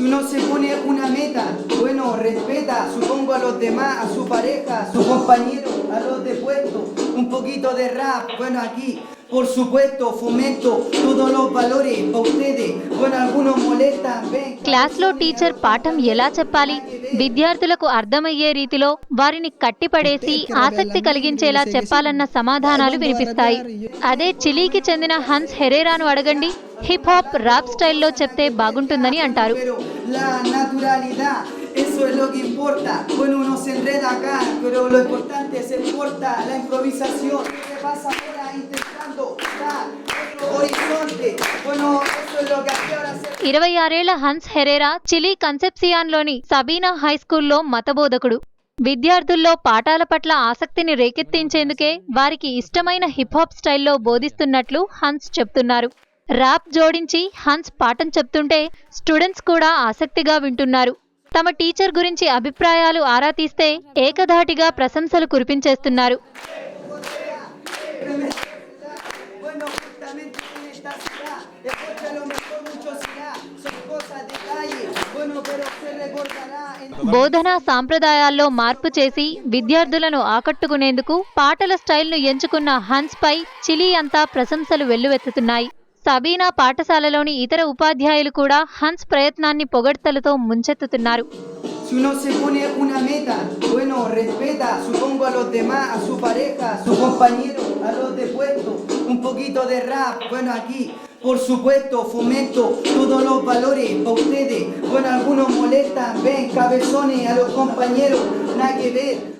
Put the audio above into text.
Si uno se pone una meta, bueno, respeta, supongo a los demás, a su pareja, a su compañero, a los de puesto, un poquito de rap, bueno, aquí, por supuesto, fomento todos los valores para ustedes, bueno, algunos molestan, ven. క్లాస్లో teacher పాఠం ఎలా చెప్పాలి విద్యార్థులకు అర్థమయ్యే రీతిలో వారిని కట్టిపడేసి ఆసక్తి కలిగించేలా చెప్పాలన్న సమాధానాలు వినిపిస్తాయి అదే చిలీకి చెందిన హన్స్ హెరేరాను అడగండి హిప్ హాప్ ర్యాప్ స్టైల్లో చెప్తే బాగుంటుందని అంటారు. ఇరవై ఆరేళ్ళ హన్స్ హెరేరా చిలీ కన్సెప్సియాన్లోని సబీనా హైస్కూల్లో మతబోధకుడు. విద్యార్థుల్లో పాఠాల పట్ల ఆసక్తిని రేకెత్తించేందుకే వారికి ఇష్టమైన హిప్ హాప్ స్టైల్లో బోధిస్తున్నట్లు హన్స్ చెప్తున్నారు. ర్యాప్ జోడించి హన్స్ పాఠం చెప్తుంటే స్టూడెంట్స్ కూడా ఆసక్తిగా వింటున్నారు. తమ టీచర్ గురించి అభిప్రాయాలు ఆరా తీస్తే ఏకధాటిగా ప్రశంసలు కురిపించేస్తున్నారు. బోధనా బోధన సాంప్రదాయాల్లో మార్పు చేసి విద్యార్థులను ఆకట్టుకునేందుకు పాటల స్టైల్ను ఎంచుకున్న హన్స్ పై చిలీ అంతా ప్రశంసలు వెల్లువెత్తుతున్నాయి. సబీనా పాఠశాలలోని ఇతర ఉపాధ్యాయులు కూడా హన్స్ ప్రయత్నాన్ని పొగడ్తలతో ముంచెత్తుతున్నారు Si uno se pone una meta, bueno, respeta, supongo a los demás, a su pareja, a su compañero, a los de puesto, un poquito de rap, bueno, aquí, por supuesto, fomento todos los valores para ustedes. Bueno, algunos molestan, ven, cabezones, a los compañeros, nada que ver.